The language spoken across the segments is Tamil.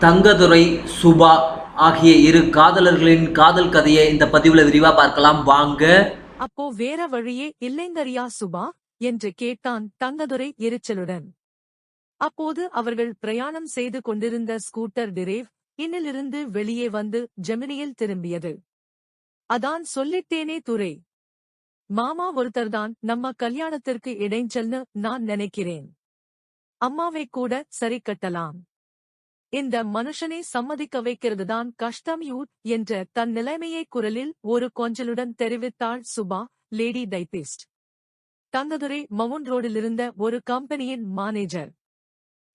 தங்கதுரை சுபா ஆகிய இரு காதலர்களின் காதல் கதையை இந்த பதிவுல விரிவா பார்க்கலாம். வாங்க. அப்போ வேற வழியே இல்லைங்கரியா சுபா? என்று கேட்டான் தங்கதுரை எரிச்சலுடன். அப்போது அவர்கள் பிரயாணம் செய்து கொண்டிருந்த ஸ்கூட்டர் டிரேவ் இன்னிலிருந்து வெளியே வந்து ஜெமினியில் திரும்பியது. அதான் சொல்லிட்டேனே துரை. மாமா ஒருத்தர்தான் நம்ம கல்யாணத்திற்கு இடைஞ்சல்னு நான் நினைக்கிறேன். அம்மாவை கூட சரி கட்டலாம். இந்த மனுஷனை சம்மதிக்க வைக்கிறதுதான் கஷ்டம் யூட் என்ற தன் நிலைமையை குரலில் ஒரு கொஞ்சலுடன் தெரிவித்தாள் Subha lady typist Thangadurai mount ரோடிலிருந்த ஒரு கம்பெனியின் மானேஜர்.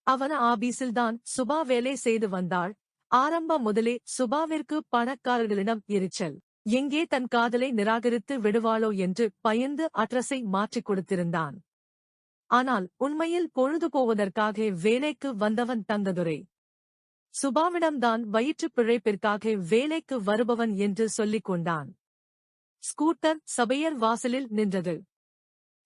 அவன ஆபீஸில்தான் சுபா வேலை செய்து வந்தாள். ஆரம்பம் முதலே சுபாவிற்கு பணக்காரர்களிடம் எரிச்சல். எங்கே தன் காதலை நிராகரித்து விடுவாளோ என்று பயந்து அட்ரஸை மாற்றிக் கொடுத்திருந்தான். ஆனால் உண்மையில் பொழுது போவதற்காக வேலைக்கு வந்தவன் தங்கதுரை. சுபாவிடம்தான் வயிற்றுப் பிழைப்பிற்காக வேலைக்கு வருபவன் என்று சொல்லிக் கொண்டான். ஸ்கூட்டர் சபையர் வாசலில் நின்றது.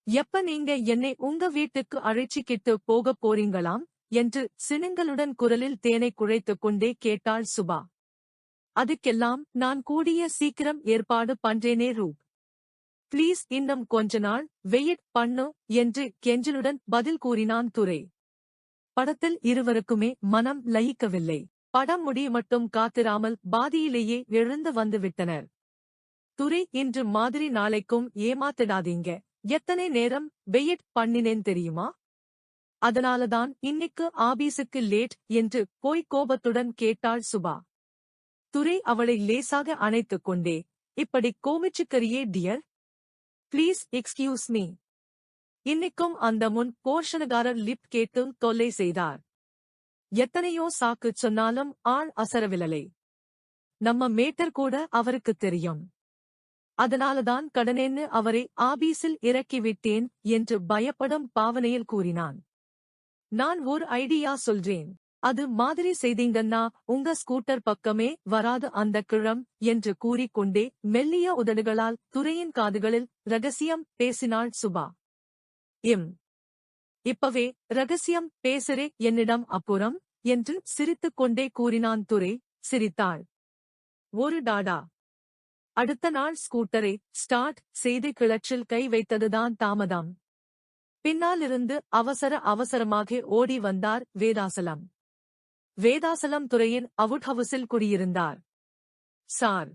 எப்ப நீங்க என்னை உங்க வீட்டுக்கு அழைச்சிக்கிட்டு போகப் போறீங்களாம்? என்று சினுங்களுடன் குரலில் தேனை குழைத்துக் கொண்டே கேட்டாள் சுபா. அதுக்கெல்லாம் நான் கூடிய சீக்கிரம் ஏற்பாடு பண்றேனே ரூப் ப்ளீஸ் இன்னும் கொஞ்ச நாள் வெயிட் பண்ணு என்று கெஞ்சலுடன் பதில் கூறினான் துரை. படத்தில் இருவருக்குமே மனம் லயிக்கவில்லை. படம் முடிய மட்டும் காத்திராமல் பாதியிலேயே எழுந்து வந்து விட்டனர் துரை இன்று மாதிரி நாளைக்கும் ஏமாத்திடாதீங்க. எத்தனை நேரம் வெயிட் பண்ணினேன் தெரியுமா? அதனாலதான் இன்னைக்கு ஆபீஸுக்கு லேட் என்று போய் கோபத்துடன் கேட்டாள் சுபா. துரை அவளை லேசாக அணைத்துக் கொண்டே இப்படி கோமிச்சுக்கரியே டியர். Please excuse me. இன்னைக்கும் அந்த முன் போர்ஷனகாரர் லிப் கேட்டு தொல்லை செய்தார். எத்தனையோ சாக்கு சொன்னாலும் ஆள் அசரவில்லை. நம்ம மேட்டர் கூட அவருக்கு தெரியும். அதனாலதான் கடனேன்னு அவரை ஆபீஸில் இறக்கிவிட்டேன் என்று பயப்படும் பாவனையில் கூறினான். நான் ஒரு ஐடியா சொல்றேன். அது மாதிரி செய்தீங்கன்னா உங்க ஸ்கூட்டர் பக்கமே வராது அந்த கிழம் என்று கூறிக்கொண்டே மெல்லிய உதடுகளால் துறையின் காதுகளில் ரகசியம் பேசினாள் சுபா. எம். இப்பவே ரகசியம் பேசுறே என்னிடம் அப்புறம் என்று சிரித்துக் கொண்டே கூறினான் துரை. சிரித்தாள். ஒரு டாடா. அடுத்த நாள் ஸ்கூட்டரை ஸ்டார்ட் செய்து கிளற்றில் கை வைத்ததுதான் தாமதம். பின்னாலிருந்து அவசர அவசரமாக ஓடி வந்தார் வேதாசலம். வேதாசலம் துறையின் அவுட் ஹவுஸில் குடியிருந்தார். சார்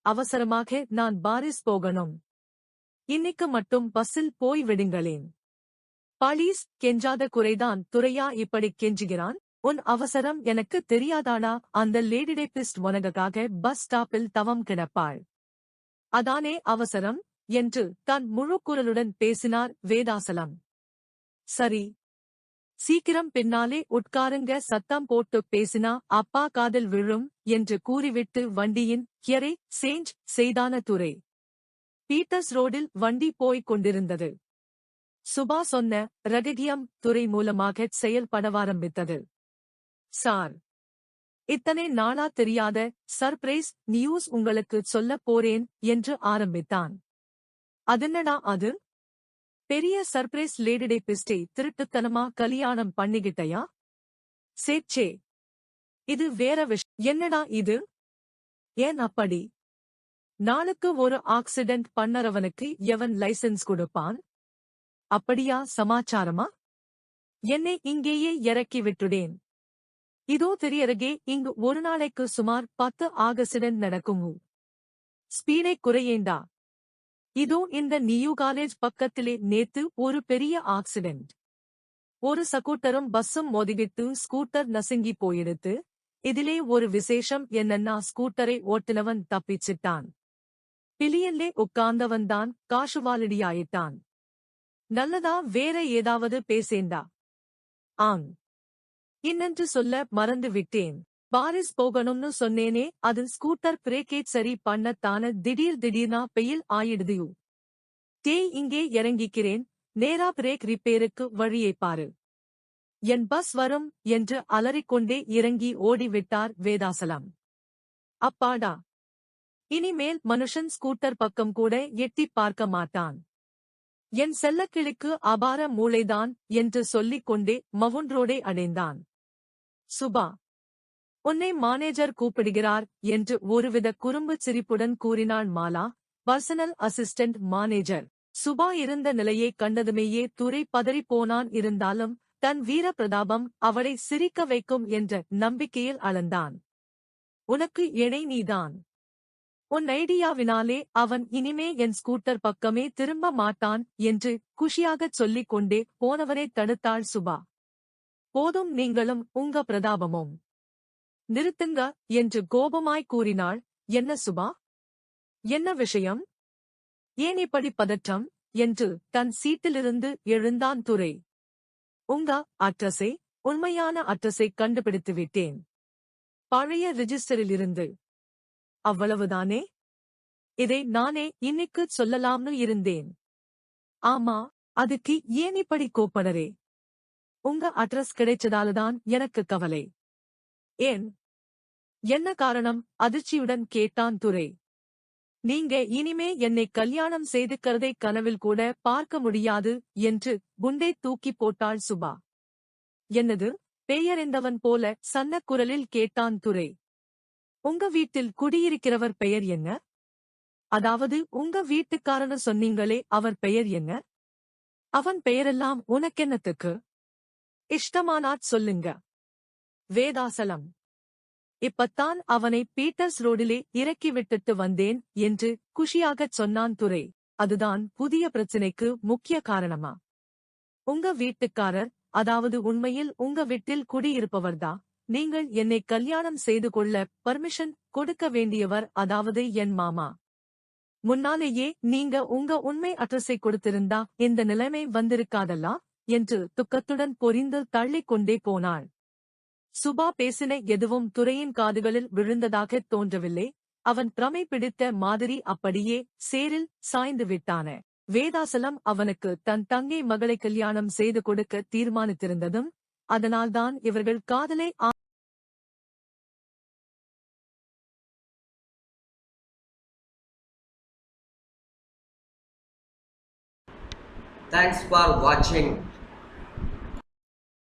அவசரமாக நான் பாரிஸ் போகணும். இன்னைக்கு மட்டும் பஸ்ஸில் போய் விடுங்களேன். பாலீஸ் கெஞ்சாத குறைதான். துரையா இப்படி கெஞ்சுகிறான். உன் அவசரம் எனக்கு தெரியாதானா? அந்த லேடிடேபிஸ்ட் உனக்காக பஸ் ஸ்டாப்பில் தவம் கிடப்பாள். அதானே அவசரம்? என்று தான் முழு குரலுடன் பேசினார் வேதாசலம். சரி. சீக்கிரம் பின்னாலே உட்காருங்க. சத்தம் போட்டு பேசினா அப்பா காதல் விழும் என்று கூறிவிட்டு வண்டியின் கியரை சேஞ்ச் செய்தான துரை. பீட்டர்ஸ் ரோடில் வண்டி போய்க் கொண்டிருந்தது. சுபா சொன்ன ரககியம் துறை மூலமாக செயல்படவாரம்பித்தது சார் இத்தனை நாளா தெரியாத சர்ப்ரைஸ் நியூஸ் உங்களுக்கு சொல்லப் போறேன் என்று ஆரம்பித்தான். அதென்னடா அது? பெரிய சர்ப்ரைஸ் லேடிடே பிஸ்டை திருட்டுத்தனமா கல்யாணம் பண்ணிக்கிட்டயா? சேச்சே இது வேற விஷ் என்னடா இது? ஏன் அப்படி? நாளுக்கு ஒரு ஆக்சிடென்ட் பண்ணறவனுக்கு எவன் லைசென்ஸ் கொடுப்பான்? அப்படியா சமாச்சாரமா? என்னை இங்கேயே இறக்கி விட்டுடேன். இதோ தெரியறகே இங்கு ஒரு நாளைக்கு சுமார் பத்து ஆக்சிடென்ட் நடக்கும். ஸ்பீடை குறையேண்டா. இதோ இந்த நியூ காலேஜ் பக்கத்திலே நேத்து ஒரு பெரிய ஆக்சிடென்ட் ஒரு சகூட்டரும் பஸ்ஸும் மோதிவிட்டு ஸ்கூட்டர் நசுங்கி போயிடுத்து. இதிலே ஒரு விசேஷம் என்னன்னா ஸ்கூட்டரை ஓட்டினவன் தப்பிச்சிட்டான். பிலியல்லே உட்கார்ந்தவன்தான் காசுவாலடியாயிட்டான். நல்லதா வேற ஏதாவது பேசேண்டா? ஆங் இன்னென்று சொல்ல மறந்து விட்டேன் பாரிஸ் போகணும்னு சொன்னேனே அது ஸ்கூட்டர் பிரேக்கேட் சரி பண்ணத்தான திடீர் திடீர்னா பெயில் ஆயிடுதியு. டேய் இங்கே இறங்கிக்கிறேன் நேரா பிரேக் ரிப்பேருக்கு வழியை பாரு. என் பஸ் வரும் என்று அலறிக்கொண்டே இறங்கி ஓடிவிட்டார் வேதாசலம். அப்பாடா இனிமேல் மனுஷன் ஸ்கூட்டர் பக்கம் கூட எட்டிப் பார்க்க மாட்டான். என் செல்லக்கிளிக்கு அபார மூளைதான் என்று சொல்லிக் கொண்டே மவுன் அடைந்தான். சுபா உன்னை மானேஜர் கூப்பிடுகிறார் என்று ஒருவித குறும்பு சிரிப்புடன் கூறினாள் Mala personal assistant manager Subha இருந்த நிலையை கண்டதுமேயே துரை பதறிப் போனான். இருந்தாலும் தன் வீர பிரதாபம் அவளை சிரிக்க வைக்கும் என்ற நம்பிக்கையில் அளந்தான். உனக்கு இணை நீதான். உன் ஐடியாவினாலே அவன் இனிமே என் ஸ்கூட்டர் பக்கமே திரும்ப மாட்டான் என்று குஷியாகச் சொல்லிக் கொண்டே போனவனை தடுத்தாள் சுபா. போதும் நீங்களும் உங்க பிரதாபமும். நிறுத்துங்க என்று கோபமாய் கூறினாள். என்ன சுபா? என்ன விஷயம்? ஏன் இப்படி பதற்றம்? என்று தன் சீட்டிலிருந்து எழுந்தான் துரை. உங்க அட்ரஸை உண்மையான அட்ரஸை கண்டுபிடித்து விட்டேன் பழைய ரிஜிஸ்டரிலிருந்து அவ்வளவுதானே? இதை நானே இன்னைக்கு சொல்லலாம்னு இருந்தேன். ஆமா அதுக்கு ஏன் இப்படி கோப்படரே உங்க அட்ரஸ் கிடைச்சதாலதான் எனக்கு கவலை. ஏன்? என்ன காரணம்? அதிர்ச்சியுடன் கேட்டான் துரை. நீங்க இனிமே என்னை கல்யாணம் செய்துக்கிறதை கனவில் கூட பார்க்க முடியாது என்று குண்டை தூக்கி போட்டாள் சுபா. என்னது? பெயரெந்தவன் போல சன்னக் குரலில் கேட்டான் துரை. உங்க வீட்டில் குடியிருக்கிறவர் பெயர் என்ன? அதாவது உங்க வீட்டுக்காரனு சொன்னீங்களே அவர் பெயர் என்ன? அவன் பெயரெல்லாம் உனக்கென்னத்துக்கு? இஷ்டமானாத் சொல்லுங்க. வேதாசலம். இப்பத்தான் அவனை பீட்டர்ஸ் ரோடிலே இறக்கி விட்டுட்டு வந்தேன் என்று குஷியாகச் சொன்னான் துரை. அதுதான் புதிய பிரச்சினைக்கு முக்கிய காரணமா? உங்க வீட்டுக்காரர் அதாவது உண்மையில் உங்க வீட்டில் குடியிருப்பவர்தா? நீங்கள் என்னை கல்யாணம் செய்து கொள்ள பர்மிஷன் கொடுக்க வேண்டியவர் அதாவது என் மாமா. முன்னாலேயே நீங்க உங்க உண்மை அட்ரஸை கொடுத்திருந்தா இந்த நிலைமை வந்திருக்காதல்லா? என்று துக்கத்துடன் பொரிந்து தள்ளிக் கொண்டே போனாள். சுபா பேசின எதுவும் துறையின் காதுகளில் விழுந்ததாகத் தோன்றவில்லை. அவன் பிரமை பிடித்த மாதிரி அப்படியே சேரில் சாய்ந்து விட்டான. வேதாசலம் அவனுக்கு தன் தங்கை மகளை கல்யாணம் செய்து கொடுக்க தீர்மானித்திருந்ததும் அதனால்தான் இவர்கள் காதலை ஆ- Thanks for watching.